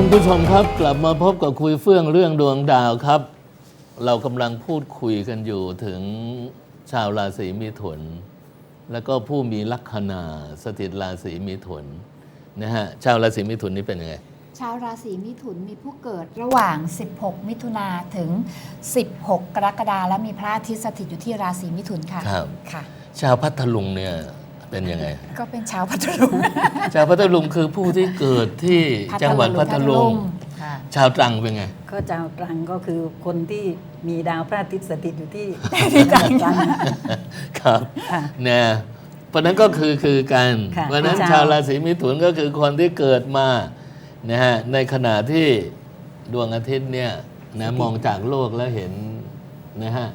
ท่านผู้ชมครับกลับมาพบกับคุยเฟื่องเรื่องดวงดาวครับ เรากำลังพูดคุยกันอยู่ถึงชาวราศีมิถุน แล้วก็ผู้มีลัคนาสถิตราศีมิถุนนะฮะชาวราศีมิถุนนี่เป็นยังไงชาวราศีมิถุนมีผู้เกิดระหว่าง 16 มิถุนาถึง 16 กรกฎาและมีพระอาทิตย์สถิตอยู่ที่ราศีมิถุนค่ะครับค่ะ ชาวพัทลุงเนี่ย เป็นยังไง ก็เป็นชาวพัทลุง ชาวพัทลุงคือผู้ที่เกิดที่จังหวัดพัทลุงค่ะชาวตรังเป็นไง ก็ชาวตรังก็คือคนที่มีดาวพระอาทิตย์สถิตอยู่ที่ที่ตรังครับค่ะนะเพราะนั้นก็คือคือกันค่ะเพราะนั้นชาวชาวราศีมิถุนก็คือคนที่เกิดมานะฮะในขณะที่ดวงอาทิตย์เนี่ยนะมองจากโลกแล้วเห็นนะฮะ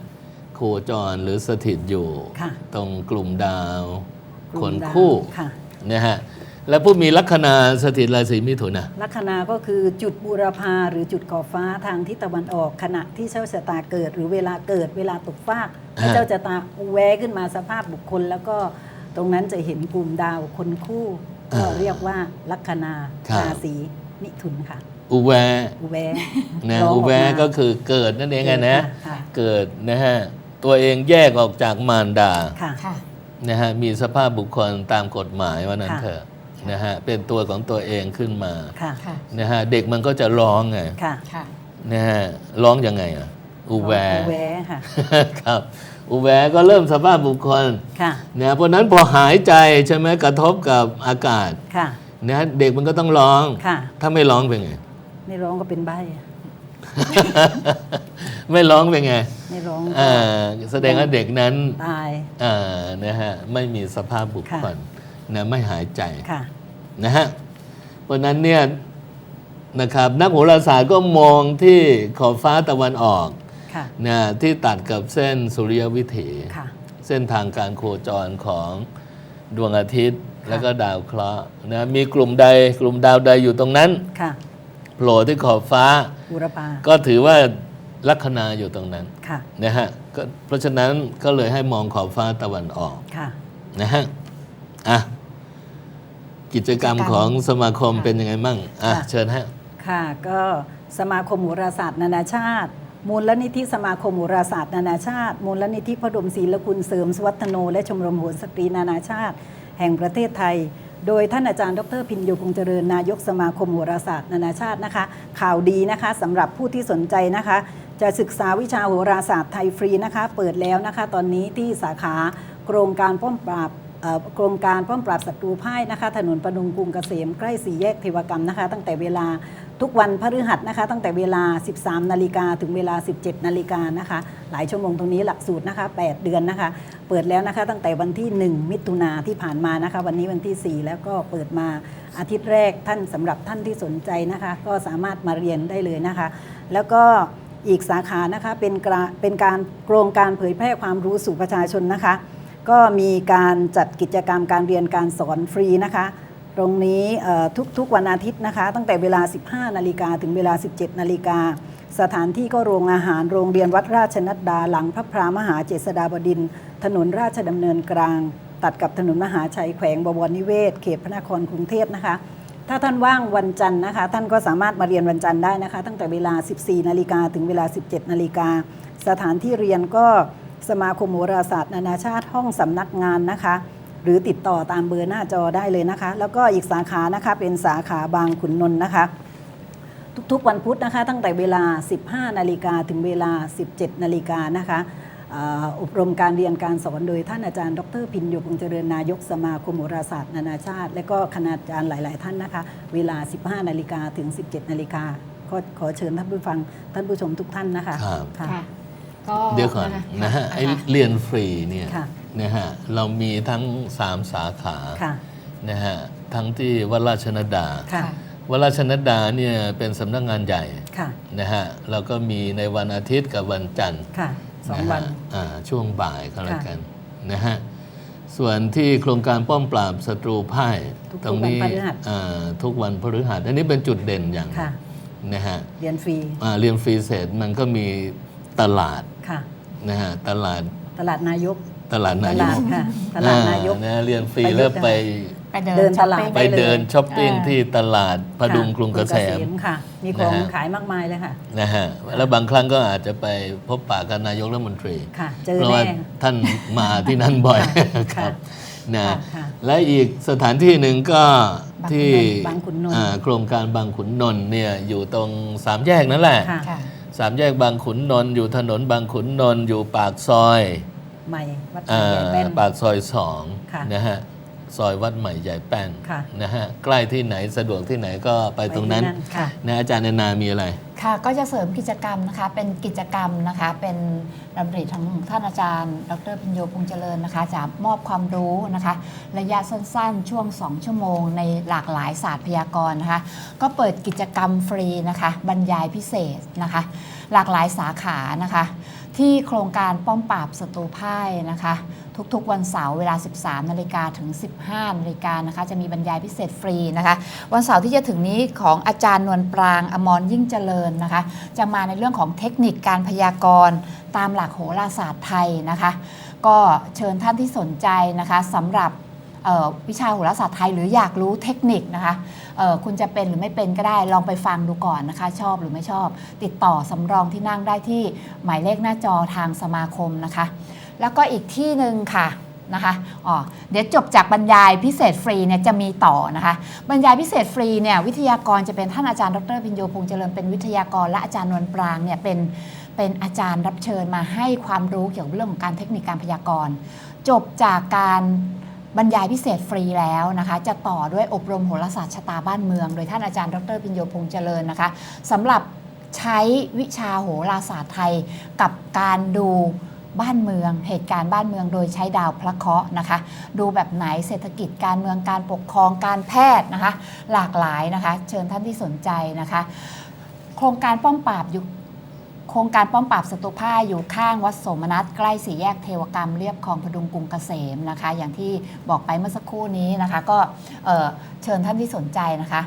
โคจรหรือสถิตอยู่ค่ะตรงกลุ่มดาวกลุ่ คมนดาวคู่ค่ะนะฮะแล้วผู้มีลัคนาสถิตราศีมิถุนนะลัคนาก็คือจุดบูรพาหรือจุดก่อฟ้าทางทิศตะวันออก ขณะที่เจ้าชะตาเกิด หรือเวลาเกิดเวลาตกฟากแล้วเจ้าชะตาแวะขึ้นมาสภาพบุคคล แล้วก็ตรงนั้นจะเห็นกลุ่มดาวคนคู่ก็เรียกว่าลัคนาราศีมิถุนค่ะ อุแวอุแวะนะร้งอุกแวมาก็คือเกิดนั่นเองไงนะค่ะเกิดนะฮะตัวเองแยกออกจากมารดาค่ะค่ะ นะฮะมีสภาพบุคคลตามกฎหมายว่านั้นค่ะเถอะนะฮะเป็นตัวของตัวเองขึ้นมาค่ะค่ะนะฮะเด็กมันก็จะร้องไงค่ะค่ะนะฮะร้องยังไงอะอุแวอุแวะค่ะครับอุแวก็เริ่มสภาพบุคคลค่ะนะเพราะนั้นพอหายใจใช่ไหมกระทบกับอากาศค่ะนะฮะเด็กมันก็ต้องร้องค่ะถ้าไม่ร้องเป็นไง ไม่ร้องก็เป็นใบ ไม่ร้องเป็นไงไม่ร้องก็อ่าแสดงว่าเด็กนั้นตาย อ่านะฮะไม่มีสภาพบุคคลนะไม่หายใจ ค่ะ นะฮะ เพราะฉะนั้นเนี่ยนะครับนักโหราศาสตร์ก็มองที่ขอบฟ้าตะวันออกค่ะ นะที่ตัดกับเส้นสุริยวิถี ค่ะ เส้นทางการโคจรของดวงอาทิตย์ แล้วก็ดาวเคราะห์นะมีกลุ่มใดกลุ่มดาวใดอยู่ตรงนั้น ค่ะ โผล่ที่ขอบฟ้าบูรพาก็ถือว่าลัคนาอยู่ตรงนั้นค่ะนะฮะก็เพราะฉะนั้นก็เลยให้มองขอบฟ้าตะวันออกค่ะนะฮะอะกิจกรรมกิจกรรมของสมาคมค่ะเป็นยังไงมั่งอะค่ะเชิญฮะค่ะ ก็สมาคมโหราศาสตร์นานาชาติ มูลนิธิสมาคมโหราศาสตร์นานาชาติ มูลนิธิพระดมศิลคุณเสริมสวัฒโน และชมรมโหราสตรีนานาชาติ แห่งประเทศไทย โดยท่านอาจารย์ดรพินโยพงเจริญนายกสมาคมโหราศาสตร์นานาชาตินะคะ ข่าวดีนะคะสำหรับผู้ที่สนใจนะคะ จะศึกษาวิชาโหราศาสตร์ไทยฟรีนะคะ เปิดแล้วนะคะ ตอนนี้ที่สาขาโครงการป้อมปราบ โครงการป้องปราบศัตรูพ่ายนะคะ ถนนประดุงกรุงเกษมใกล้สี่แยกเทวกรรมนะคะ ตั้งแต่เวลาทุกวันพฤหัสนะคะ ตั้งแต่เวลา 13 นาฬิกาถึงเวลา 17 นาฬิกานะคะ หลายชั่วโมงตรงนี้หลักสูตรนะคะ 8 เดือนนะคะ เปิดแล้วนะคะ ตั้งแต่วันที่ 1 มิถุนาที่ผ่านมานะคะ วันนี้วันที่ 4 แล้วก็เปิดมาอาทิตย์แรกท่านสำหรับท่านที่สนใจนะคะ ก็สามารถมาเรียนได้เลยนะคะ แล้วก็อีกสาขานะคะเป็นกระเป็นการโครงการเผยแพร่ความรู้สู่ประชาชนนะคะ ก็มีการจัดกิจกรรมการเรียนการสอนฟรีนะคะ ตรงนี้ทุกๆวันอาทิตย์นะคะ ตั้งแต่เวลา 15 นาฬิกาถึงเวลา 17 นาฬิกา สถานที่ก็โรงอาหารโรงเรียนวัดราชนัดดา หลังพระพรามหาเจษฎาบดิน ถนนราชดำเนินกลาง ตัดกับถนนมหาชัยแขวงบวรนิเวศ เขตพระนครกรุงเทพนะคะถ้าท่านว่างวันจันทร์นะคะ ท่านก็สามารถมาเรียนวันจันทร์ได้นะคะ ตั้งแต่เวลา 14 นาฬิกาถึงเวลา 17 นาฬิกา สถานที่เรียนก็ สมาคมโหราศาสตร์นานาชาติห้องสำนักงานนะคะ หรือติดต่อตามเบอร์หน้าจอได้เลยนะคะ แล้วก็อีกสาขานะคะเป็นสาขาบางขุนนนท์นะคะ ทุกๆวันพุธนะคะ ตั้งแต่เวลา 15 นาฬิกาถึงเวลา 17 นาฬิกานะคะเอ่ออบรมการเรียนการสอนโดยท่านอาจารย์ ดรพินโยพงษ์เจริญนายกสมาคมโหราศาสตร์นานาชาติ และก็คณาจารย์หลาย ๆ ท่านนะคะ เวลา 15 นาฬิกาถึง 17 นาฬิกาก็ขอเชิญท่านผู้ฟังท่านผู้ชมทุกท่านนะคะครับค่ะ ก็เดี๋ยวก่อนนะฮะไอเรียนฟรีเนี่ยค่ะนะฮะเรามีทั้ง3สาขาค่ะนะฮะทั้งที่วัดราชนดาค่ะวัดราชนดาเนี่ยเป็นสำนักงานใหญ่ค่ะนะฮะเราก็มีในวันอาทิตย์กับวันจันทร์ค่ะสองะฮะวันอ่าช่วงบ่ายก็แล้วค่ะกันนะฮะส่วนที่โครงการป้อมปราบศัตรูพ่ายทุกๆตรงนี้วันพฤหัสอ่าทุกวันพฤหัสอันนี้เป็นจุดเด่นอย่างหนึ่งค่ะนะฮะเรียนฟรีอ่าเรียนฟรีเสร็จมันก็มี ตลาดค่ะนะฮะตลาดตลาดนายก ตลาดตนายลากดค่ะตลาดนายกอ่นะเรียนฟรีประยุกต์แล้วไปไไปเดินเดินตลาดช้อปปิ้งไปเดินช้อปปิ้งเออที่ตลาดพดุงกรุงเกษมค่ะ มีของนะฮะขายมากมายเลยค่ะนะฮะแล้วบางครั้งก็อาจจะไปพบปะกับนายกรัฐมนตรีค่ะเจอเพราะว่าแน่ท่านมาที่นั่นบ่อยค่ะครับนะค่ะและอีกสถานที่หนึ่งก็บางขุนนนท์ที่บางขุนนนท์อ่าโครงการบางขุนนนท์เนี่ยอยู่ตรงสามแยกนั่นแหละค่ะค่ะ สามแยกบางขุนนนท์อยู่ถนนบางขุนนนท์อยู่ปากซอยใหม่วัดอ่าใหญ่แป้นปากซอยสองค่ะ นะฮะ ซอยวัดใหม่ใหญ่แป้นค่ะ นะฮะใกล้ที่ไหนสะดวกที่ไหนก็ไปตรงนั้นไปที่ค่ะ นะอาจารย์แนนามีอะไร ค่ะ ก็จะเสริมกิจกรรมนะคะ เป็นกิจกรรมนะคะ เป็นดำริของท่านอาจารย์ ดรพิญโยพงษ์เจริญนะคะ จะมอบความรู้นะคะ ระยะสั้นๆ ช่วง 2 ชั่วโมง ในหลากหลายศาสตร์พยากรณ์นะคะ ก็เปิดกิจกรรมฟรีนะคะ บรรยายพิเศษนะคะ หลากหลายสาขานะคะ ที่โครงการป้อมปราบศัตรูพ่ายนะคะ ทุกๆ วันเสาร์เวลา 13นาฬิกาถึง 15นาฬิกานะคะจะมีบรรยายพิเศษฟรีนะคะวันเสาร์ที่จะถึงนี้ของอาจารย์นวลปรางอมรยิ่งเจริญนะคะ จะมาในเรื่องของเทคนิคการพยากรณ์ตามหลักโหราศาสตร์ไทยนะคะ ก็เชิญท่านที่สนใจนะคะสำหรับวิชาโหราศาสตร์ไทยหรืออยากรู้เทคนิคนะคะคุณจะเป็นหรือไม่เป็นก็ได้ลองไปฟังดูก่อนนะคะ ชอบหรือไม่ชอบ ติดต่อสำรองที่นั่งได้ที่หมายเลขหน้าจอทางสมาคมนะคะ แล้วก็อีกที่หนึ่งค่ะนะคะอ๋อเดี๋ยวจบจากบรรยายพิเศษฟรีเนี่ยจะมีต่อนะคะ บรรยายพิเศษฟรีเนี่ยวิทยากรจะเป็นท่านอาจารย์ดรพิญโยพงษ์เจริญเป็นวิทยากรและอาจารย์นวลปรางเนี่ยเป็นเป็นอาจารย์รับเชิญมาให้ความรู้เกี่ยวกับเรื่องของการเทคนิคการพยากรณ์จบจากการบรรยายพิเศษฟรีแล้วนะคะ จะต่อด้วยอบรมโหราศาสตร์ชะตาบ้านเมือง โดยท่านอาจารย์ดรพิญโยพงษ์เจริญนะคะสำหรับใช้วิชาโหราศาสตร์ไทยกับการดู บ้านเมือง เหตุการณ์บ้านเมืองโดยใช้ดาวพระเคราะห์นะคะ ดูแบบไหนเศรษฐกิจการเมืองการปกครองการแพทย์นะคะ หลากหลายนะคะ เชิญท่านที่สนใจนะคะ โครงการป้อมปราบอยู่โครงการป้อมปราบศัตรูพ่ายอยู่ข้างวัดสมนัสใกล้สี่แยกเทวกรรมเรียบคลองพดุงกรุงเกษมนะคะ อย่างที่บอกไปเมื่อสักครู่นี้นะคะ ก็เเชิญท่านที่สนใจนะคะ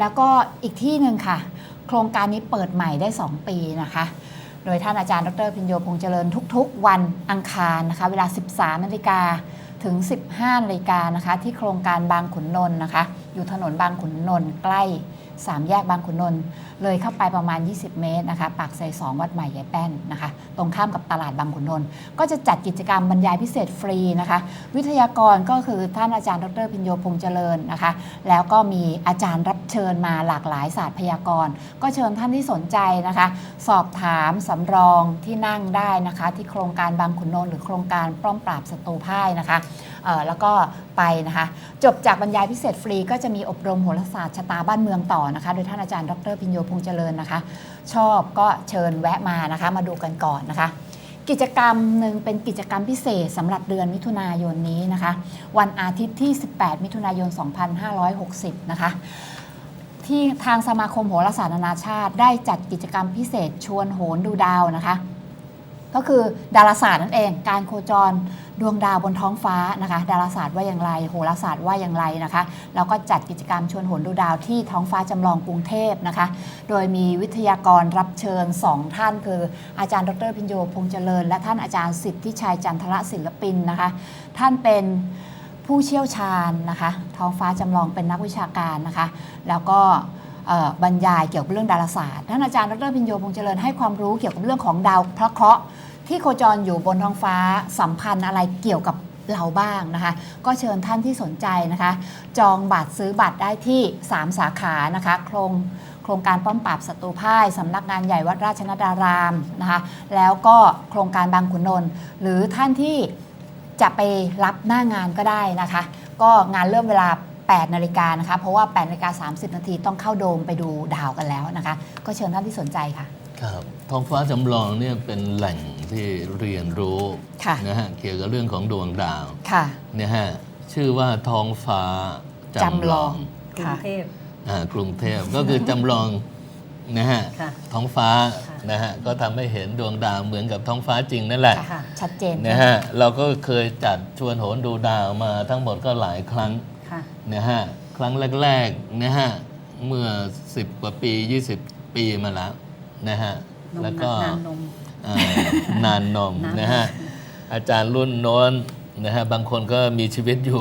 แล้วก็อีกที่หนึ่งค่ะ โครงการนี้เปิดใหม่ได้ 2 ปีนะคะ โดยท่านอาจารย์ดรพิญโยพงษ์เจริญทุกๆ วันอังคารนะคะ เวลา 13นาฬิกาถึง 15นาฬิกานะคะ ที่โครงการบางขุนนนท์นะคะ อยู่ถนนบางขุนนนท์ใกล้ สามแยกบางขุนนนท์เลยเข้าไปประมาณ 20 เมตรนะคะปากซอย2วัดใหม่ยายแป้นนะคะ ตรงข้ามกับตลาดบางขุนนนท์ก็จะจัดกิจกรรมบรรยายพิเศษฟรีนะคะ วิทยากรก็คือท่านอาจารย์ดรพิญโยพงษ์เจริญนะคะ แล้วก็มีอาจารย์รับเชิญมาหลากหลายศาสตร์พยากรณ์ ก็เชิญท่านที่สนใจนะคะ สอบถามสำรองที่นั่งได้นะคะ ที่โครงการบางขุนนนท์หรือโครงการป้อมปราบศัตรูพ่ายนะคะแล้วก็ไปนะคะ จบจากบรรยายพิเศษฟรีก็จะมีอบรมโหราศาสตร์ชะตาบ้านเมืองต่อนะคะโดยท่านอาจารย์ดรพิญโยพงษ์เจริญนะคะ ชอบก็เชิญแวะมานะคะมาดูกันก่อนนะคะ กิจกรรมหนึ่งเป็นกิจกรรมพิเศษสำหรับเดือนมิถุนายนนี้นะคะ วันอาทิตย์ที่ 18 มิถุนายน 2560 นะคะที่ทางสมาคมโหราศาสตร์นานาชาติ ได้จัดกิจกรรมพิเศษชวนโหนดูดาวนะคะ ก็คือดาราศาสตร์นั่นเอง การโคจรดวงดาวบนท้องฟ้านะคะ ดาราศาสตร์ว่าอย่างไร โหราศาสตร์ว่าอย่างไรนะคะแล้วก็จัดกิจกรรมชวนโหนดูดาวที่ท้องฟ้าจำลองกรุงเทพนะคะ โดยมีวิทยากรรับเชิญ 2 ท่าน คืออาจารย์ดรพิญโยพงษ์เจริญ และท่านอาจารย์สิทธิชัยจันทรศิลปินนะคะ ท่านเป็นผู้เชี่ยวชาญนะคะ ท้องฟ้าจำลองเป็นนักวิชาการนะคะ แล้วก็ บรรยายเกี่ยวกับเรื่องดาราศาสตร์ท่านอาจารย์ดรพิญโยพงษ์เจริญให้ความรู้เกี่ยวกับเรื่องของดาวพระเคราะห์ที่โคจรอยู่บนท้องฟ้าสัมพันธ์อะไรเกี่ยวกับเราบ้างนะคะ ก็เชิญท่านที่สนใจนะคะ จองบัตรซื้อบัตรได้ที่ 3 สาขานะคะ โครงโครงการป้อมปราบศัตรูพ่ายสำนักงานใหญ่วัดราชนดารามนะคะ แล้วก็โครงการบางขุนนนท์หรือท่านที่จะไปรับหน้างานก็ได้นะคะ ก็งานเริ่มเวลา 8นาฬิกานะคะ เพราะว่า8นาฬิกา30 นาทีต้องเข้าโดมไปดูดาวกันแล้วนะคะ ก็เชิญท่านที่สนใจค่ะ ครับท้องฟ้าจำลองเนี่ยเป็นแหล่งที่เรียนรู้ค่ะนะฮะเกี่ยวกับเรื่องของดวงดาวค่ะ เนี่ยฮะชื่อว่าท้องฟ้าจำจำลลอองงกรุงเทพอ่ากรุงเทพก็คือจำลองนะฮะค่ะท้องฟ้าค่ะนะฮะก็ทำให้เห็นดวงดาวเหมือนกับท้องฟ้าจริงนั่นแหละ ค่ะชัดเจน นะฮะเราก็เคยจัดชวนโหนดูดาวมาทั้งหมดก็หลายครั้งค่ะ นะฮะครั้งแรกๆนะฮะเมื่อ 10 กว่าปี 20 ปีมาแล้วนะฮะนมแล้วก็นานนมเอ่อนานนมนานนมนะฮะอาจารย์รุ่นโน้นนะฮะบางคนก็มีชีวิตอยู่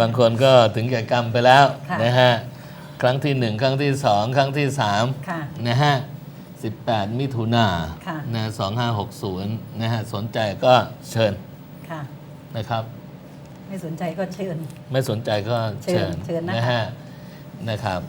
บางคนก็ถึงแก่กรรมไปแล้วค่ะนะฮะครั้งที่หนึ่งครั้งที่สองครั้งที่สามค่ะนะฮะ18มิถุนาค่ะนะ2560นะฮะสนใจก็เชิญค่ะนะครับ ไม่สนใจก็เชิญ ไม่สนใจก็เชิญเชิญเชิญนะคะนะฮะนะครับ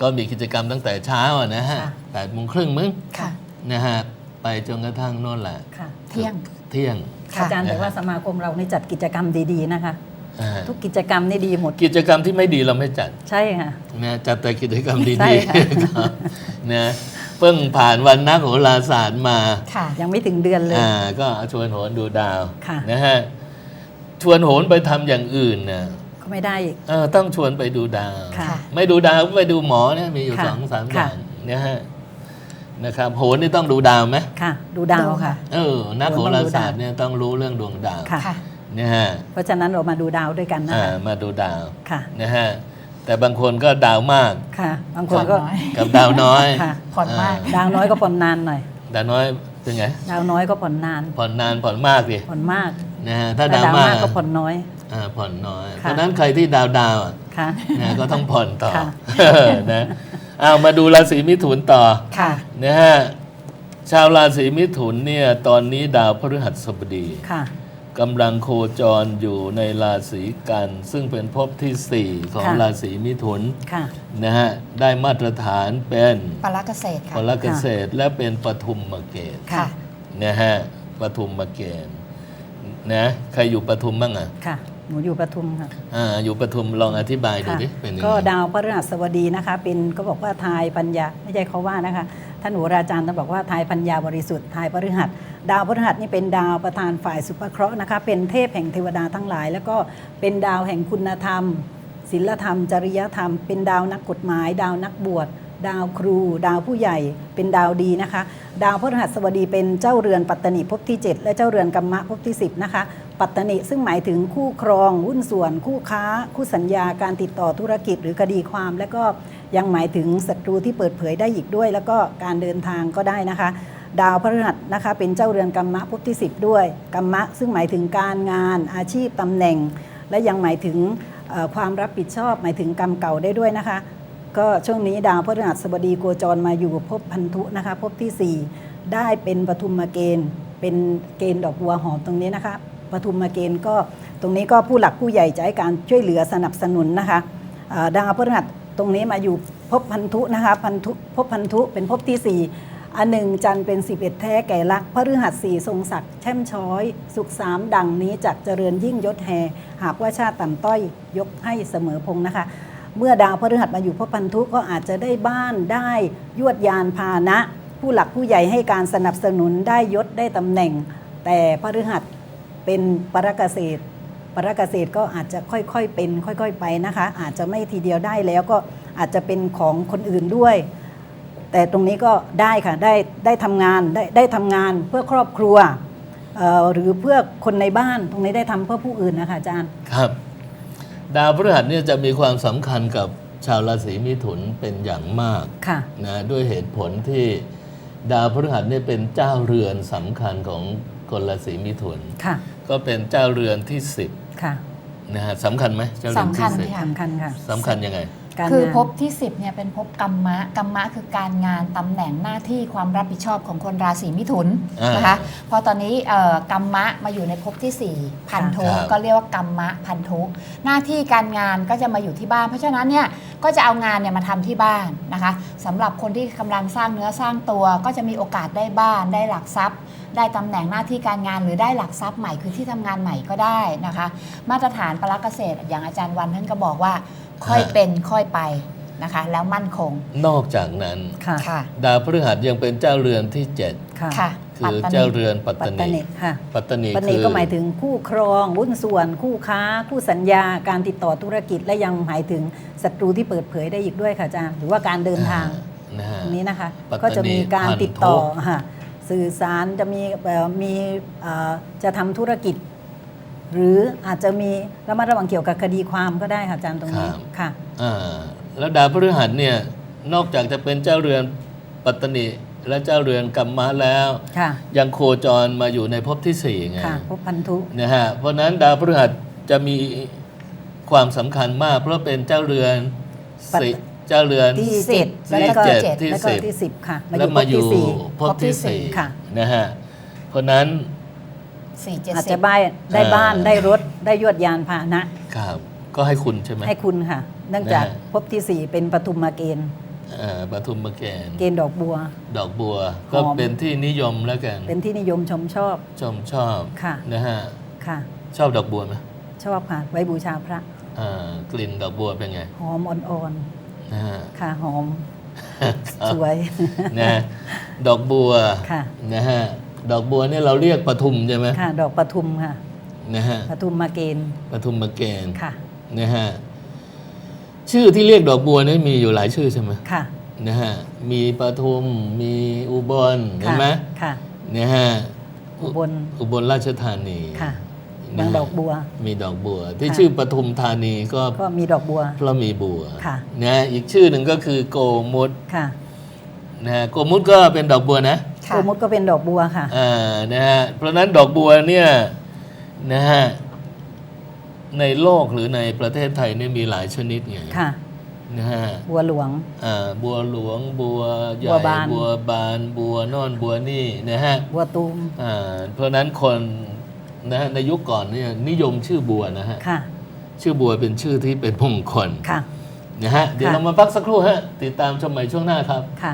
ก็มีกิจกรรมตั้งแต่เช้าอะนะฮะค่ะ แปดโมงครึ่งมึงค่ะ นะฮะไปจนกระทั่งโน่นแหละค่ะ เที่ยง เที่ยงค่ะ อาจารย์แต่ว่าสมาคมเรานี่จัดกิจกรรมดีๆนะคะ อ่าทุกกิจกรรมนี่ดีหมดกิจกรรมที่ไม่ดีเราไม่จัด ใช่ค่ะ นะจัดแต่กิจกรรมใช่ดีค่ะ ๆครับนะเพิ่งผ่านวันนักโหราศาสตร์มาค่ะ ยังไม่ถึงเดือนเลย อ่าก็ชวนโหนดูดาวค่ะ นะฮะ ชวนโหนไปทำอย่างอื่นนะก็ไม่ได้อีกเออต้องชวนไปดูดาว ค่ะ ไม่ดูดาวก็ไปดูหมอเนี่ยมีอยู่ค่ะสองสามอค่ะ ย่างเนี่ยฮะนะครับโหนนี่ต้องดูดาวไหมค่ะ ดูดาวค่ะ เออนักโหโหนต้องราดูศาดาวสตร์เนี่ยต้องรู้เรื่องดวงดาวค่ะ ค่ะเนี่ยฮะเพราะฉะนั้นเรามาดูดาวด้วยกันนะอ่าคะมาดูดาวค่ะ นะฮะแต่บางคนก็ดาวมากค่ะ บางคนก็ผ่อนน้อย กับดาวน้อยค่ะ ผ่อนมากอ่ดาวน้อยก็ผ่อนนานหน่อย ดาวน้อยเป็นไงดาวน้อยก็ผ่อนนานผ่อนนานผ่อนมากดิผ่อนมาก นะฮะถ้าถ้าดาวดาวมามากกก็ผ่อนน้อยอ่าผ่อนน้อยค่ะเพราะฉะนั้นใครที่ดาวดาวอะค่ะนะก็ต้องผ่อนต่อค่ะนะเอามาดูราศีมิถุนต่อค่ะนะฮะชาวราศีมิถุนเนี่ยตอนนี้ดาวพฤหัสบดีค่ะกำลังโคจรอยู่ในราศีกัน ซึ่งเป็นภพที่ 4 ของค่ะราศีมิถุนค่ะนะฮะได้มาตรฐานเป็นปลาเกษตรพค่ะลเกษตรและเป็นปฐุมมาเกณฑ์ค่ะนะฮะปฐุมมาเกณฑ์ นะใครอยู่ปฐุมบ้างอะค่ะ หนูอยู่ปทุมค่ะ อ่าอยู่ปฐุมลองอธิบายดูค่ะดิเป็นยังก็ไงดาวพฤหัสบดีนะคะ เป็นก็บอกว่าทายปัญญาไม่ใช่เขาว่านะคะท่านโหราจารย์ท่านบอกว่าทายปัญญาบริสุทธิ์ทายพฤหัส ดาวพฤหัสนี่เป็นดาวประธานฝ่ายสุภเคราะห์นะคะ เป็นเทพแห่งเทวดาทั้งหลาย แล้วก็เป็นดาวแห่งคุณธรรมศีลธรรม จริยธรรม เป็นดาวนักกฎหมาย ดาวนักบวช ดาวครู ดาวผู้ใหญ่เป็นดาวดีนะคะ ดาวพฤหัสบดีเป็นเจ้าเรือนปัตตนิภพที่ 7 และเจ้าเรือนกัมมะภพที่ 10 นะคะ ปัตตนิซึ่งหมายถึงคู่ครองหุ้นส่วน คู่ค้า คู่สัญญาการติดต่อธุรกิจหรือคดีความ และก็ยังหมายถึงศัตรูที่เปิดเผยได้อีกด้วย แล้วก็การเดินทางก็ได้นะคะ ดาวพฤหัสนะคะเป็นเจ้าเรือนกัมมะภพที่ 10 ด้วยกัมมะ ซึ่งหมายถึงการงานอาชีพตำแหน่ง และยังหมายถึงความรับผิดชอบหมายถึงกรรมเก่าได้ด้วยนะคะ ก็ช่วงนี้ดาวพฤหัสบดีโคจรมาอยู่ภพพันธุนะคะภพที่ 4 ได้เป็นปฐุมเกณฑ์ เป็นเกณฑ์ดอกบัวหอมตรงนี้นะคะปฐุมเกณฑ์ก็ตรงนี้ก็ผู้หลักผู้ใหญ่จะให้การช่วยเหลือสนับสนุนนะคะดาวพฤหัสตรงนี้มาอยู่ภพพันธุนะคะพันธุภพพันธุเป็นภพที่ 4 อันหนึ่งจันเป็น11แท้แก่ลักพฤหัสสี่ทรงศักดิ์แช่มช้อย สุขสามดังนี้จากเจริญยิ่งยศแห่หากว่าชาติต่ำต้อยยกให้เสมอพงนะคะ เมื่อดาวพฤหัสมาอยู่พบพันธุก็อาจจะได้บ้านได้ยวดยานพาหนะ ผู้หลักผู้ใหญ่ให้การสนับสนุนได้ยศได้ตำแหน่ง แต่พฤหัสเป็นปรกเกษตรปรกเกษตรก็อาจจะค่อยๆเป็น ค่อย ๆ ไปนะคะ อาจจะไม่ทีเดียวได้แล้วก็อาจจะเป็นของคนอื่นด้วย แต่ตรงนี้ก็ได้ค่ะได้ได้ทำงานได้ได้ทำงานเพื่อครอบครัวหรือเพื่อคนในบ้านตรงนี้ได้ทำเพื่อผู้อื่นนะคะอาจารย์ครับ ดาวพฤหัสเนี่ยจะมีความสำคัญกับชาวราศีมิถุนเป็นอย่างมากค่ะ นะด้วยเหตุผลที่ดาวพฤหัสเนี่ยเป็นเจ้าเรือนสำคัญของคนราศีมิถุน ค่ะ ก็เป็นเจ้าเรือนที่สิบค่ะ นะฮะสำคัญไหมเจ้าเรือนที่สำคัญสิบค่ะ สำคัญค่ะ สำคัญยังไง การคืองานภพที่ 10เนี่ยเป็นภพกรรมะกรรมะคือการงานตำแหน่งหน้าที่ความรับผิดชอบของคนราศีมิถุนอ่านนะคะพอตอนนี้เอ่อกรรมะมาอยู่ในภพที่ 4 พันธุครับ ก็เรียกว่ากรรมะพันธุหน้าที่การงานก็จะมาอยู่ที่บ้าน เพราะฉะนั้นเนี่ยก็จะเอางานเนี่ยมาทำที่บ้านนะคะสำหรับคนที่กำลังสร้างเนื้อสร้างตัว ก็จะมีโอกาสได้บ้านได้หลักทรัพย์ ได้ตำแหน่งหน้าที่การงานหรือได้หลักทรัพย์ใหม่คือที่ทำงานใหม่ก็ได้นะคะ มาตรฐานปลักเกษตรอย่างอาจารย์วันท่านก็บอกว่า ค่อยฮะเป็นค่อยไปนะคะ แล้วมั่นคง นอกจากนั้น ค่ะ ค่ะ ดาวพฤหัสยังเป็นเจ้าเรือนที่เจ็ดค่ะค่ะคือปัตตานีเจ้าเรือนปัตปัตตตนีนิค่ะปัตตนีปัตตนิคือก็หมายถึงคู่ครองหุ้นส่วน คู่ค้า คู่สัญญา การติดต่อธุรกิจและยังหมายถึงศัตรูที่เปิดเผยได้อีกด้วยค่ะอาจารย์ หรือว่าการเดินทาง นะฮะ ตรงนี้นะคะ ปัตตานีก็จะมีการติดต่อพันธุ ค่ะสื่อสารจะมีเอ่อมีเอ่อจะทำธุรกิจ หรืออาจจะมีระมัดระวังเกี่ยวกับคดีความก็ได้ค่ะอาจารย์ตรงนี้ค่ะ อ่าแล้วดาวพฤหัสเนี่ยนอกจากจะเป็นเจ้าเรือนปัตตนีและเจ้าเรือนกรรมะแล้ว ค่ะยังโคจรมาอยู่ในภพที่สี่ไงค่ะพบพันธุนะฮะเพราะฉะนั้นดาวพฤหัสจะมีความสำคัญมาก เพราะเป็นเจ้าเรือนปัตสิเจ้าเรือน ที่สิเจ็บดแล้วก็ที่เจ็ดเจ็ดที่แล้วก็สิบ ที่สิบค่ะแล้วมาอยู่ที่สี่ภพที่สี่ค่ะ นะฮะเพราะฉะนั้น สี่เจ็ดอาจสิจะบ บ้านได้เอ่อบ้านได้รถได้ยวดยานพาหนะ ครับ ก็ให้คุณใช่ไหม ให้คุณค่ะ เนื่องจากนะฮะพบที่สี่เป็นปฐุมมาเกณฑ์ เอ่อปทุมเกณฑ์เกณฑ์ดอกบัว ดอกบัว ก็หอมเป็นที่นิยมแล้วกันเป็นที่นิยมชมชอบ ชมชอบค่ะ นะฮะค่ะ ชอบดอกบัวไหมชอบค่ะ ไว้บูชาพระอ่ากลิ่นดอกบัวเป็นไงหอมอ่อนนะฮะ ๆ ค่ะหอม สวย นะดอกบัวค่ะ นะฮะ ดอกบัวเนี่ยเราเรียกปทุมใช่ไหมค่ะ ดอกปทุมค่ะนะฮะปทุมมาเกณฑ์ปทุมมาเกณฑ์ค่ะนะฮะชื่อที่เรียกดอกบัวนี่มีอยู่หลายชื่อใช่ไหมค่ะนะฮะมีปทุมมีอุบลเห็นค่ะไหมค่ะนะฮะอุบลอุบลราชธานีค่ะนะนางฮะดอกบัว มีดอกบัว ที่ค่ะชื่อปทุมธานีก็ก็มีดอกบัวเพราะมีบัวค่ะนะอีกชื่อหนึ่งก็คือโกมุตค่ะนะฮะโกมุตก็เป็นดอกบัวนะ ค่ะโกมุตก็เป็นดอกบัวค่ะอ่านะฮะเพราะฉะนั้นดอกบัวเนี่ยนะฮะในโลกหรือในประเทศไทยเนี่ยมีหลายชนิดไงค่ะนะฮะบัวหลวงอ่าบัวหลวง บัวใหญ่บัวบาน บัวบานบัวโน่นบัวนี่นะฮะบัวตูมอ่าเพราะฉะนั้นคนนะฮะในยุคก่อนเนี่ยนิยมชื่อบัวนะฮะค่ะชื่อบัวเป็นชื่อที่เป็นมงคลค่ะนะฮะเดี๋ยวค่ะเรามาพักสักครู่ฮะติดตามชมใหม่ช่วงหน้าครับค่ะ